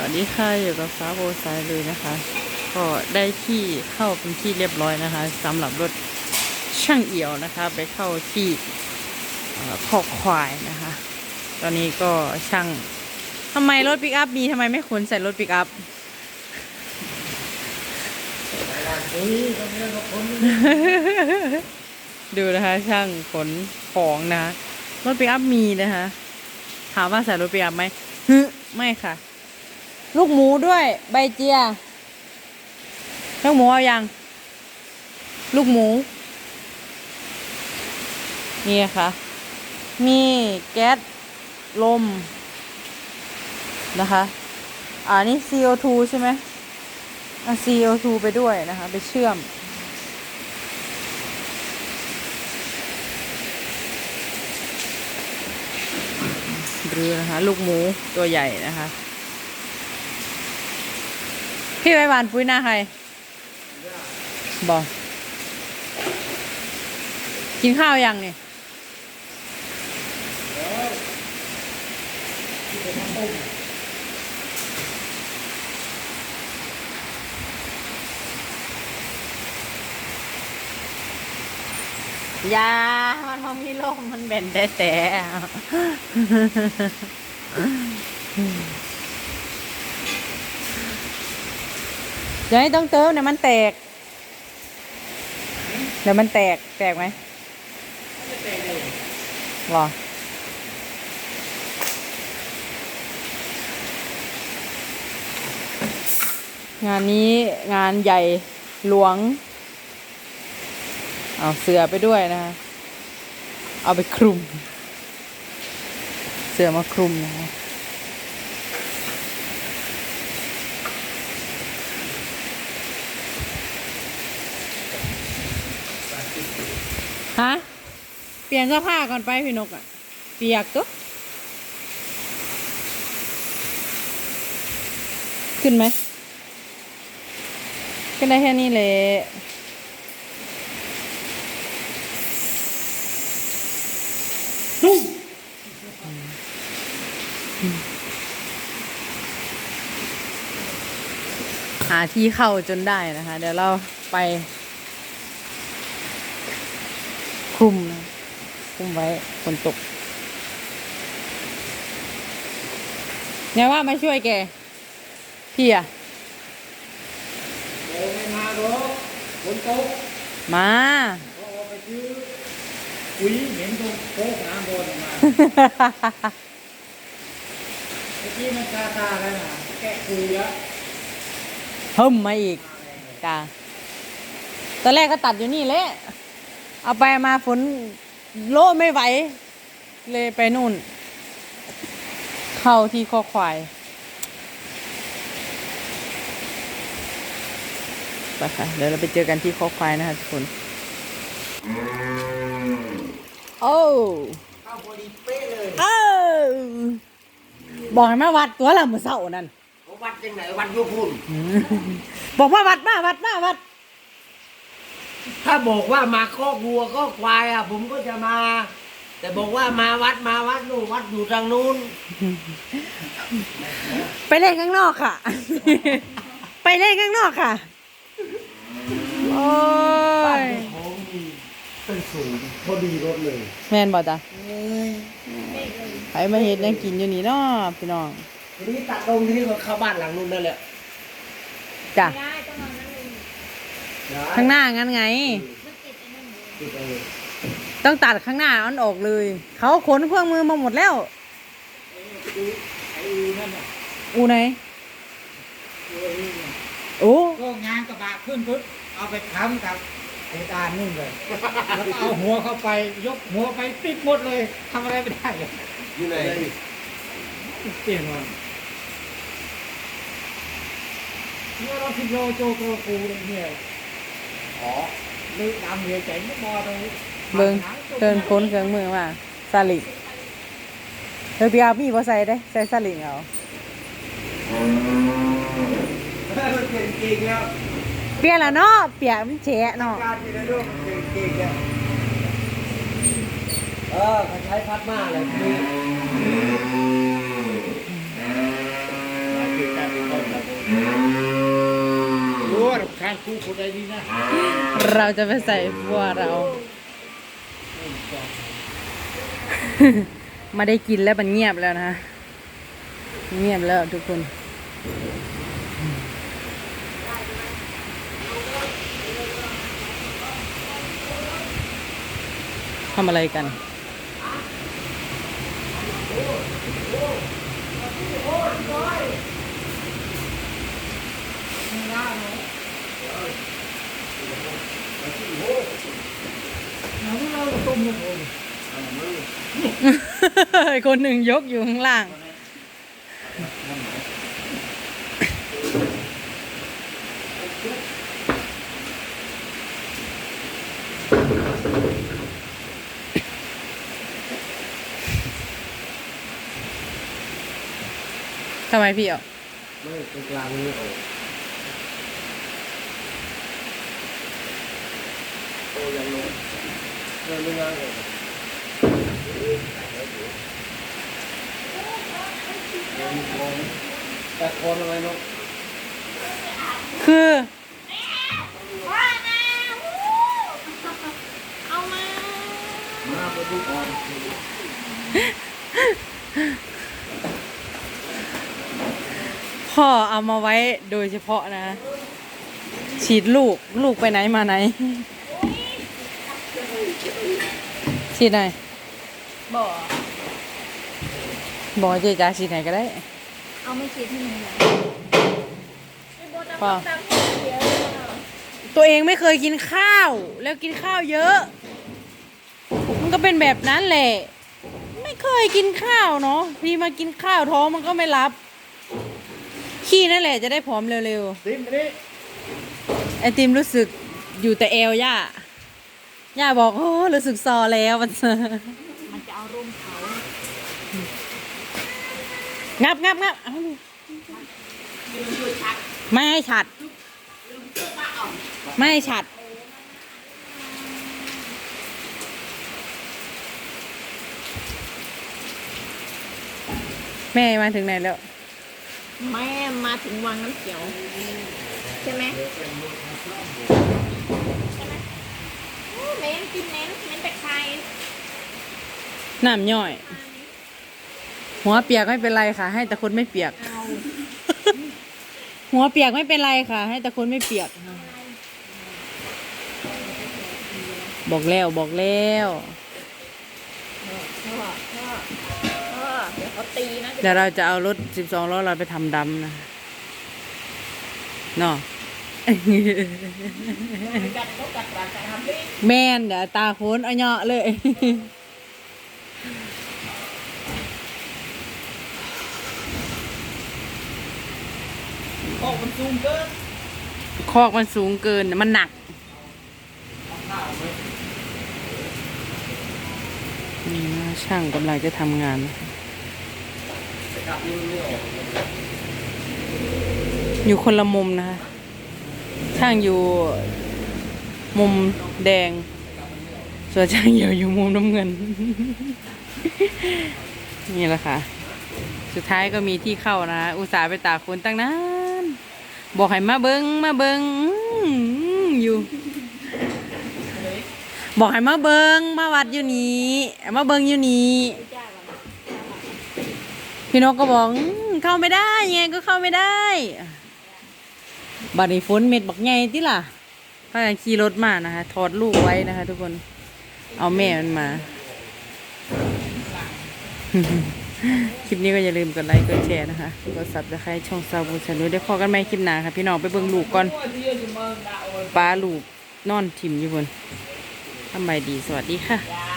วัสดีค่ะอยู่กับฟ้าโบไซเลยนะคะ ก็ได้ที่เข้าเป็นที่เรียบร้อยนะคะสำหรับรถช่างเอี่ยวนะคะ ไปเข้าที่เอ่อคอกควายนะคะ ตอนนี้ก็ช่างทำไมรถปิกอัพมีทำไมไม่ขนใส่รถปิกอัพดูนะคะช่างขนของนะคะรถปิกอัพมีนะคะ ถามว่าใส่รถปิกอัพไหมไม่ค่ะ ลูกหมูด้วยใบเจีย ลูกหมูเอาอยังลูกหมู นี่ค่ะ มีแก๊สลม นะคะ อ่านี่ CO2 ใช่ไหมเอา CO2 ไปด้วยนะคะ ไปเชื่อมดูนะคะ ลูกหมูตัวใหญ่นะคะ พี่ไว้หวานปุ้ยหน้าใครบอกกินข้าวยังเนี่ยยา มันพอมีลมมันเบนแต่แต่ อย่าให้ต้องเติมเดี๋ยวมันแตก เดี๋ยวมันแตก แตกไหมหรองานนี้งานใหญ่หลวง เอาเสือไปด้วยนะคะ เอาไปคลุม เสือมาคลุมนะคะ ฮะ เปลี่ยนเสื้อผ้าก่อนไปพี่นกอะเปียกตุ๊ขึ้นไหมขึ้นได้แค่นี้เลยหาที่เข้าจนได้นะคะ เดี๋ยวเราไป คลุมนะคลุมไว้ฝนตกเนี่ยว่ามาช่วยแก พี่อะโอ้ไม่มาหรอกฝนตกมาเขาเอาไปซื้อปุ๋ยเหม็นตรงโค้งน้ำบนมาเมื่อกี้มันซาซาแล้วนะแกะคุยแล้วเพิ่มมาอีกจ้าตอนแรกก็ตัดอยู่นี่แหละ เอาไปมาฝนโลไม่ไหว เลยไปนู่น เข้าที่คอควายไปค่ะเดี๋ยวเราไปเจอกันที่คอควายนะคะทุกคน โอ้เข้าพอดีเป๊ะเลยเออบอกให้มาวัดตัวละมือเสาร์นั่นเขาวัดยังไงวัดยุพุ่นบอกว่าวัดมาวัดมาวัด ถ้าบอกว่ามาคอกวัวคอกควายอะ ผมก็จะมา แต่บอกว่ามาวัดมาวัดนู่นวัดอยู่ทางนู้น ไปเล่นข้างนอกค่ะ ไปเล่นข้างนอกค่ะ โอ้บ้านยเจ้าของมีเป็นสูงพอดีรถเลย แม่นบอกจ้ะไปมาเห็ดยังกินอยู่นี่เนาะพี่น้องทีนี้ตัดตรงที่นี่ก็เข้าบ้านหลังนู้นนั่นแหละจ้ะได้ต้องนอนนั่นเลย ข้างหน้างั้นไงมันติดไอ้นั่นอยู่ติดเอาเลยต้องตัดข้างหน้าอันออกเลย เขาขนเครื่องมือมาหมดแล้ว ไอ้นั่นน่ะอูไหนโอ้ก็งานกระบะขึ้นปุ๊บเอาไปค้ำกับเพดานนู่นเลยแล้วก็เอาหัวเข้าไปยกหัวไปปิดหมดเลยทำอะไรไม่ได้เลยอยู่ไหนเปลี่ยนวันเนี่ยเราพิโลโจโกกูเลยเนี่ยอ๋อลึกดำ เบิ่งเดินค้นเครื่องมือมาสลิงเธอพี่อาพี่บ่ใส่ได้ใส่สลิงเอาเปลี่ยนละเนาะเปียกมันแฉะเนาะเออใช้พัดมาเลยคือ มาคือการานคู่คนใดดีนะเราจะไปใส่บัวเรา มาได้กินแล้วมันเงียบแล้วนะ เงียบแล้วทุกคนทำอะไรกันเราต้มลูกโอน คนหนึ่งยกอยู่ข้างล่างทำไมพี่อะไม่ตรงกลางนี้ออกโอ้ยังลงเดินไม่ง่ายเลย แต่คนอะไรเนาะคือเอามามาไปดูก่อนพ่อเอามาไว้โดยเฉพาะนะ ฉีดลูกลูกไปไหนมาไหน ฉีดหน่อยบ่อบอกเจ๊จ้าฉีดไหนก็ได้ เอาไม่คิดให้มึงเลยไอ้โบทำเปล่าตามที่เสียเลยอะตัวเองไม่เคยกินข้าว แล้วกินข้าวเยอะ มันก็เป็นแบบนั้นแหละ ไม่เคยกินข้าวเนาะพี่มากินข้าวท้องมันก็ไม่รับ ขี้นั่นแหละจะได้ผอมเร็วติมนี่ๆไอติมรู้สึกอยู่แต่เอวย่า ย่าบอกโอ้รู้สึกซอแล้วมันมันจะเอาร่มเขางับงับงับเอาไม่ให้ฉัด ไม่ให้ฉัดแม่มาถึงไหนแล้ว แม่มาถึงวังน้ำเขียว ใช่ไหม เน้นกินเน้นเน้นแต่ไข่น้ำย่อย หัวเปียกไม่เป็นไรค่ะ ให้แต่คนไม่เปียก เอาหัวเปียกไม่เป็นไรค่ะ ให้แต่คนไม่เปียก บอกแล้วบอกแล้วพ่อพ่อพ่อเดี๋ยวเขาตีนะเดี๋ยวเราจะเอารถสิบสองล้อเราไปทำดำนะเนาะ กัดเขากัดปากกัดทำดิแม่นเดี๋ยวตาโคนเอาเหยาะเลยออกมันซูมเกินคอกมันสูงเกินมันหนักนี่นะช่างกำลังจะทำงานนะกลับนี่ไม่ออกอยู่คนละมุมนะคะ ช่างอยู่มุมแดง ส่วนช่างเหี่ยวอยู่มุมน้ำเงิน นี่แหละค่ะ สุดท้ายก็มีที่เข้านะ อุตส่าห์ไปตากฝนตั้งนาน บอกให้มาเบิงมาเบิงอยู่ บอกให้มาเบิงมาวัดอยู่นี้มาเบิงอยู่นี้พี่นกก็บอกเข้าไม่ได้ยังไงก็เข้าไม่ได้ บัดนี้ฝนเม็ดบักไงที่ล่ะพากันขี่รถมานะคะถอดลูกไว้นะคะ ทุกคน เอาแม่มันมา คลิปนี้ก็อย่าลืมกดไลค์กดแชร์นะคะกดซับสไครต์ช่องซาบูชานุได้พอกันไหมคลิปหน้าค่ะ พี่น้องไปเบิ่งลูกก่อนป้าลูกนอนถิ่มอยู่บนทำไมดีสวัสดีค่ะ